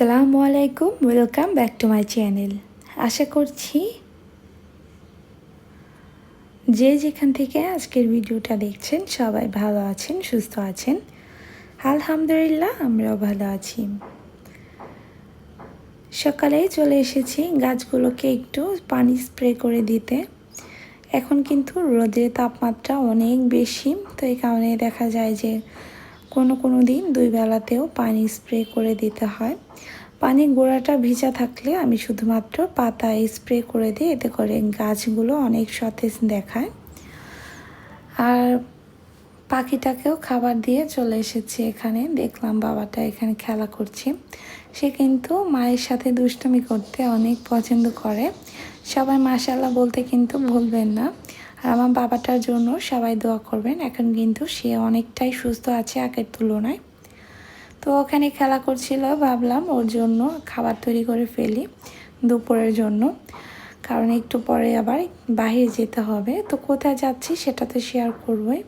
আসসালামু আলাইকুম welcome back to my channel আশা করছি যে যেখান থেকে আজকের ভিডিওটা দেখছেন সবাই ভালো আছেন, সুস্থ আছেন। আলহামদুলিল্লাহ, আমরাও ভালো আছি। সকালেই চলে এসেছি গাছগুলোকে একটু পানি স্প্রে করে দিতে। এখন কিন্তু রোদের তাপমাত্রা অনেক বেশি, তো এই কারণে দেখা যায় যে কোনো কোনো দিন দুই বেলাতেও পানি স্প্রে করে দিতে হয়। পানি গোড়াটা ভিজা থাকলে আমি শুধুমাত্র পাতা স্প্রে করে দিই এতে করে গাছগুলো অনেক সতেজ দেখায়। আর পাখিটাকেও খাবার দিয়ে চলে এসেছি এখানে। দেখলাম বাবাটা এখানে খেলা করছে। সে কিন্তু মায়ের সাথে দুষ্টমি করতে অনেক পছন্দ করে। সবাই মাশাল্লাহ বলতে কিন্তু ভুলবেন না। আর আমার বাবাটার জন্য সবাই দোয়া করবেন। এখন কিন্তু সে অনেকটাই সুস্থ আছে আগের তুলনায়। তো ওখানে খেলা করছিল, ভাবলাম ওর জন্য খাবার তৈরি করে ফেলি দুপুরের জন্য। কারণ একটু পরে আবার বাহিরে যেতে হবে। তো কোথায় যাচ্ছি সেটা তো শেয়ার করবই।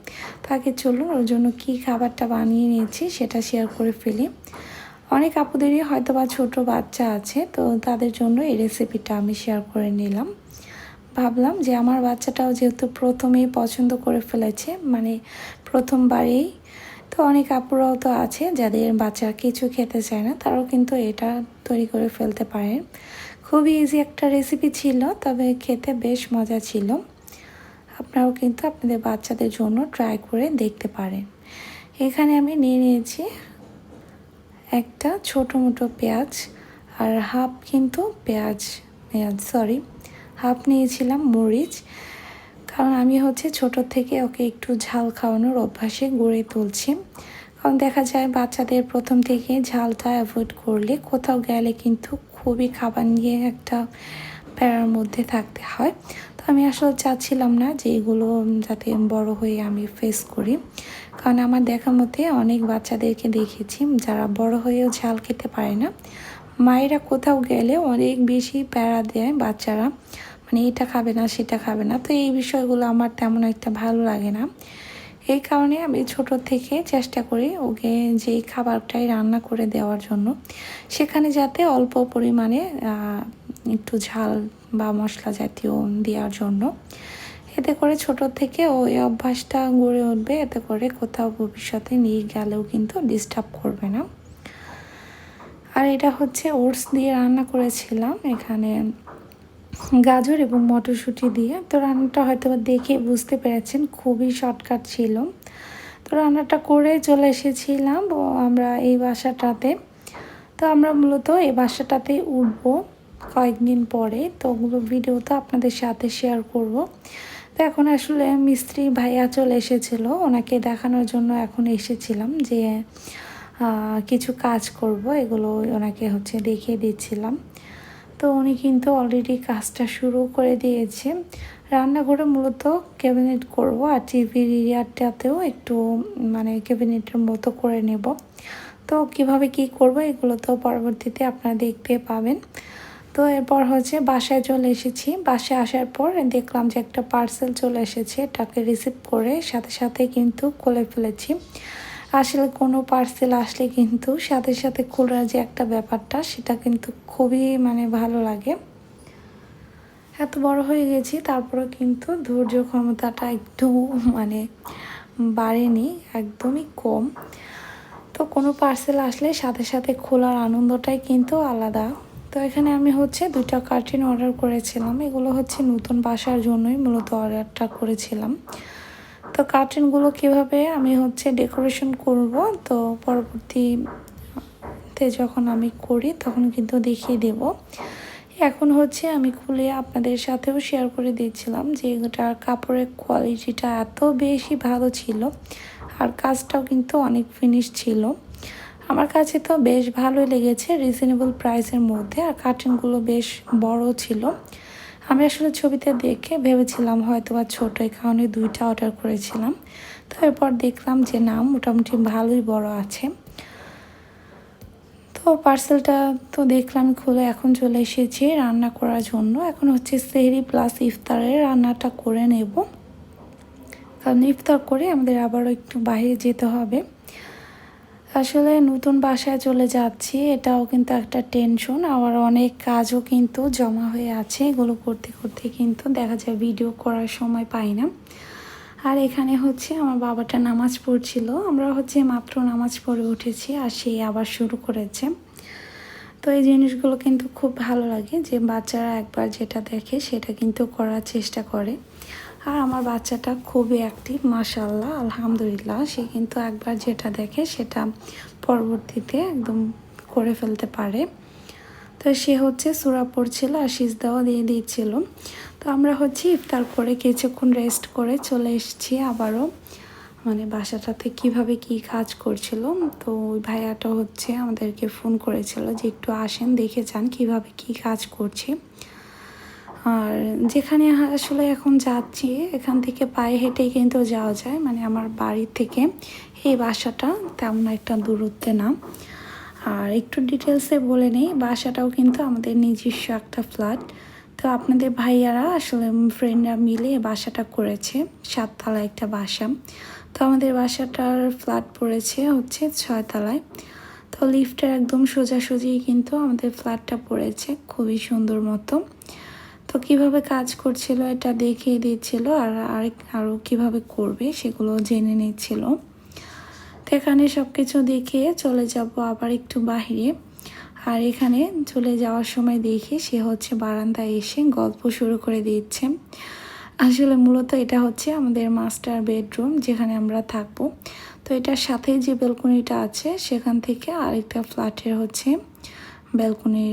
তাকে চলুন, ওর জন্য কি খাবারটা বানিয়ে নিয়েছি সেটা শেয়ার করে ফেলি। অনেক আপুদেরই হয়তো বা ছোটো বাচ্চা আছে, তো তাদের জন্য এই রেসিপিটা আমি শেয়ার করে নিলাম। ভাবলাম যে আমার বাচ্চাটাও যেহেতু প্রথমেই পছন্দ করে ফেলেছে মানে প্রথমবারেই, তো অনেক আপুরাও তো আছে যাদের বাচ্চা কিছু খেতে চায় না, তারাও কিন্তু এটা তৈরি করে ফেলতে পারে। খুবই ইজি একটা রেসিপি ছিল, তবে খেতে বেশ মজা ছিল। আপনারাও কিন্তু আপনাদের বাচ্চাদের জন্য ট্রাই করে দেখতে পারেন। এখানে আমি নিয়ে নিয়েছি একটা ছোটো মোটো পেঁয়াজ আর হাফ কিন্তু পেঁয়াজ সরি হাফ নিয়েছিলাম মরিচ। কারণ আমি হচ্ছে ছোট থেকে ওকে একটু ঝাল খাওয়ানোর অভ্যাসে গড়ে তুলছি। কারণ দেখা যায় বাচ্চাদের প্রথম থেকে ঝালটা অ্যাভয়েড করলে কোথাও গেলে কিন্তু খুবই খাবার নিয়ে একটা প্যারার মধ্যে থাকতে হয়। তো আমি আসলে চাচ্ছিলাম না যে এগুলো যাতে বড় হয়ে আমি ফেস করি। কারণ আমার দেখা মতে অনেক বাচ্চাদেরকে দেখেছি যারা বড় হয়েও ঝাল খেতে পারে না। মায়েরা কোথাও গেলে অনেক বেশি প্যারা দেয় বাচ্চারা। মানে এটা খাবে না, সেটা খাবে না। তো এই বিষয়গুলো আমার তেমন একটা ভালো লাগে না। এই কারণে আমি ছোট থেকে চেষ্টা করি ওকে যেই খাবারটাই রান্না করে দেওয়ার জন্য। সেখানে যাতে অল্প পরিমাণে একটু ঝাল বা মশলা জাতীয় দেওয়ার জন্য। এতে করে ছোট থেকে ওই অভ্যাসটা গড়ে উঠবে, এতে করে কোথাও ভবিষ্যতে নিয়ে গেলেও কিন্তু ডিস্টার্ব করবে না। আর এটা হচ্ছে ওটস দিয়ে রান্না করেছিলাম। এখানে গাজর এবং মটরশুঁটি দিয়ে তো রান্নাটা হয়তো দেখে বুঝতে পেরেছেন, খুবই শর্টকাট ছিল। তো রান্নাটা করে চলে এসেছিলাম আমরা এই বাসাটাতে। তো আমরা মূলত এই বাসাটাতে উঠব কয়েকদিন পরে, তো ওগুলো ভিডিও তো আপনাদের সাথে শেয়ার করব। তো এখন আসলে মিস্ত্রি ভাইয়া চলে এসেছিল, ওনাকে দেখানোর জন্য এখন এসেছিলাম যে কিছু কাজ করব, এগুলো ওনাকে হচ্ছে দেখিয়ে দিচ্ছিলাম। তো উনি কিন্তু অলরেডি কাজটা শুরু করে দিয়েছে। রান্নাঘরে মূলত ক্যাবিনেট করব আর টিভির এরিয়াটাতেও একটু মানে ক্যাবিনেটের মতো করে নেব। তো কীভাবে কি করব এগুলো তো পরবর্তীতে আপনারা দেখতে পাবেন। তো এরপর হচ্ছে বাসায় চলে এসেছি। বাসায় আসার পর দেখলাম যে একটা পার্সেল চলে এসেছে, এটাকে রিসিভ করে সাথে সাথে কিন্তু খুলে ফেলেছি। আসলে কোনো পার্সেল আসলে কিন্তু সাথে সাথে খোলার যে একটা ব্যাপারটা, সেটা কিন্তু খুবই মানে ভালো লাগে। এত বড় হয়ে গেছি তারপরে কিন্তু ধৈর্য ক্ষমতাটা একটু মানে বাড়েনি, একদমই কম। তো কোনো পার্সেল আসলে সাথে সাথে খোলার আনন্দটাই কিন্তু আলাদা। তো এখানে আমি হচ্ছে দুটা কার্টিন অর্ডার করেছিলাম, এগুলো হচ্ছে নতুন বাসার জন্যই মূলত অর্ডারটা করেছিলাম। তো কার্টেনগুলো কীভাবে আমি হচ্ছে ডেকোরেশন করব? তো পরবর্তীতে যখন আমি করি, তখন কিন্তু দেখিয়ে দেব। এখন হচ্ছে আমি খুলে আপনাদের সাথেও শেয়ার করে দিচ্ছিলাম যে এটার কাপড়ের কোয়ালিটিটা এত বেশি ভালো ছিল আর কাজটাও কিন্তু অনেক ফিনিশ ছিল। আমার কাছে তো বেশ ভালোই লেগেছে রিজনেবল প্রাইসের মধ্যে আর কার্টেনগুলো বেশ বড় ছিল। আমি আসলে ছবিতে দেখে ভেবেছিলাম হয়তো বা ছোটো এই কারণে দুইটা অর্ডার করেছিলাম। তো এরপর দেখলাম যে না, মোটামুটি ভালোই বড় আছে। তো পার্সেলটা তো দেখলাম খুলে এখন চলে এসেছি রান্না করার জন্য। এখন হচ্ছে সেহরি প্লাস ইফতারের রান্নাটা করে নেব। কারণ ইফতার করে আমাদের আবারও একটু বাইরে যেতে হবে। আসলে নতুন বাসায় চলে যাচ্ছি, এটাও কিন্তু একটা টেনশন আবার অনেক কাজও কিন্তু জমা হয়ে আছে, এগুলো করতে করতে কিন্তু দেখা যায় ভিডিও করার সময় পাই না। আর এখানে হচ্ছে আমার বাবাটা নামাজ পড়ছিল, আমরা হচ্ছে মাত্র নামাজ পড়ে উঠেছি আর সে আবার শুরু করেছে। তো এই জিনিসগুলো কিন্তু খুব ভালো লাগে যে বাচ্চারা একবার যেটা দেখে সেটা কিন্তু করার চেষ্টা করে। আর আমার বাচ্চাটা খুবই অ্যাক্টিভ মাশাল্লাহ আলহামদুলিল্লাহ। সে কিন্তু একবার যেটা দেখে সেটা পরবর্তীতে একদম করে ফেলতে পারে। তো সে হচ্ছে সুরা পড়ছিল আর সিজদাও দিয়ে দিচ্ছিল তো আমরা হচ্ছে ইফতার করে কিছুক্ষণ রেস্ট করে চলে এসেছি আবারও। মানে বাসাটাতে কীভাবে কি কাজ করছিল। তো ওই ভাইয়াটা হচ্ছে আমাদেরকে ফোন করেছিল যে একটু আসেন, দেখে যান কীভাবে কি কাজ করছি। আর যেখানে আসলে এখন যাচ্ছি, এখান থেকে পায়ে হেঁটেই কিন্তু যাওয়া যায়। মানে আমার বাড়ি থেকে এই বাসাটা তেমন একটা দূরত্বে না। আর একটু ডিটেলসে বলে নেই, বাসাটাও কিন্তু আমাদের নিজস্ব একটা ফ্ল্যাট তো আপনাদের ভাইয়ারা আসলে ফ্রেন্ডরা মিলে বাসাটা করেছে, সাততলা একটা বাসা। তো আমাদের বাসাটার ফ্ল্যাট পড়েছে হচ্ছে ছয়তলায়। তো লিফটের একদম সোজাসুজি কিন্তু আমাদের ফ্ল্যাটটা পড়েছে, খুবই সুন্দর মতো। তো কীভাবে কাজ করছিল এটা দেখিয়ে দিচ্ছিল আর আরেক আরও কীভাবে করবে সেগুলো জেনে নিচ্ছিল। তো এখানে সব কিছু দেখিয়ে চলে যাব আবার একটু বাহিরে। আর এখানে চলে যাওয়ার সময় দেখি সে হচ্ছে বারান্দায় এসে গল্প শুরু করে দিচ্ছে। আসলে মূলত এটা হচ্ছে আমাদের মাস্টার বেডরুম যেখানে আমরা থাকব। তো এটার সাথেই যে ব্যালকনিটা আছে সেখান থেকে আরেকটা ফ্ল্যাটের হচ্ছে ব্যালকনি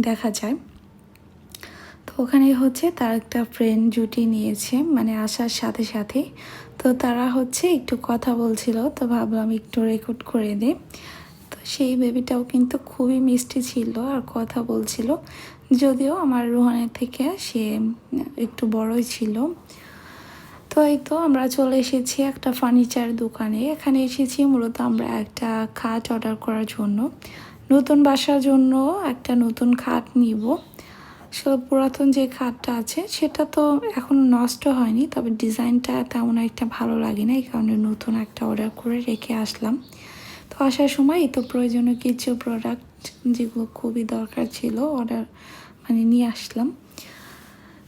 দেখা যায়। ওখানে হচ্ছে তার একটা ফ্রেন্ড জুটি নিয়েছে মানে আসার সাথে সাথে। তো তারা হচ্ছে একটু কথা বলছিল, তো ভাবলাম একটু রেকর্ড করে দে তো সেই বেবিটাও কিন্তু খুবই মিষ্টি ছিল আর কথা বলছিল। যদিও আমার রোহানের থেকে সে একটু বড়ই ছিল। তো এই তো আমরা চলে এসেছি একটা ফার্নিচার দোকানে। এখানে এসেছি মূলত আমরা একটা খাট অর্ডার করার জন্য। নতুন বাসার জন্য একটা নতুন খাট নিব। পুরাতন যে খাটটা আছে, সেটা তো এখন নষ্ট হয়নি, তবে ডিজাইনটা তেমন একটা ভালো লাগে না, এই কারণে নতুন একটা অর্ডার করে রেখে আসলাম। তো আসার সময় তো প্রয়োজনীয় কিছু প্রোডাক্ট যেগুলো খুবই দরকার ছিল অর্ডার মানে নিয়ে আসলাম।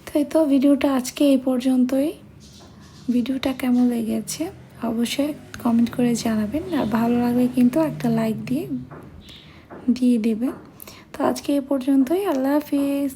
তো এই তো ভিডিওটা আজকে এই পর্যন্তই। ভিডিওটা কেমন লেগেছে অবশ্যই কমেন্ট করে জানাবেন, আর ভালো লাগলে কিন্তু একটা লাইক দিয়ে দিয়ে দেবেন। তো আজকে এ পর্যন্তই, আল্লাহ হাফিজ।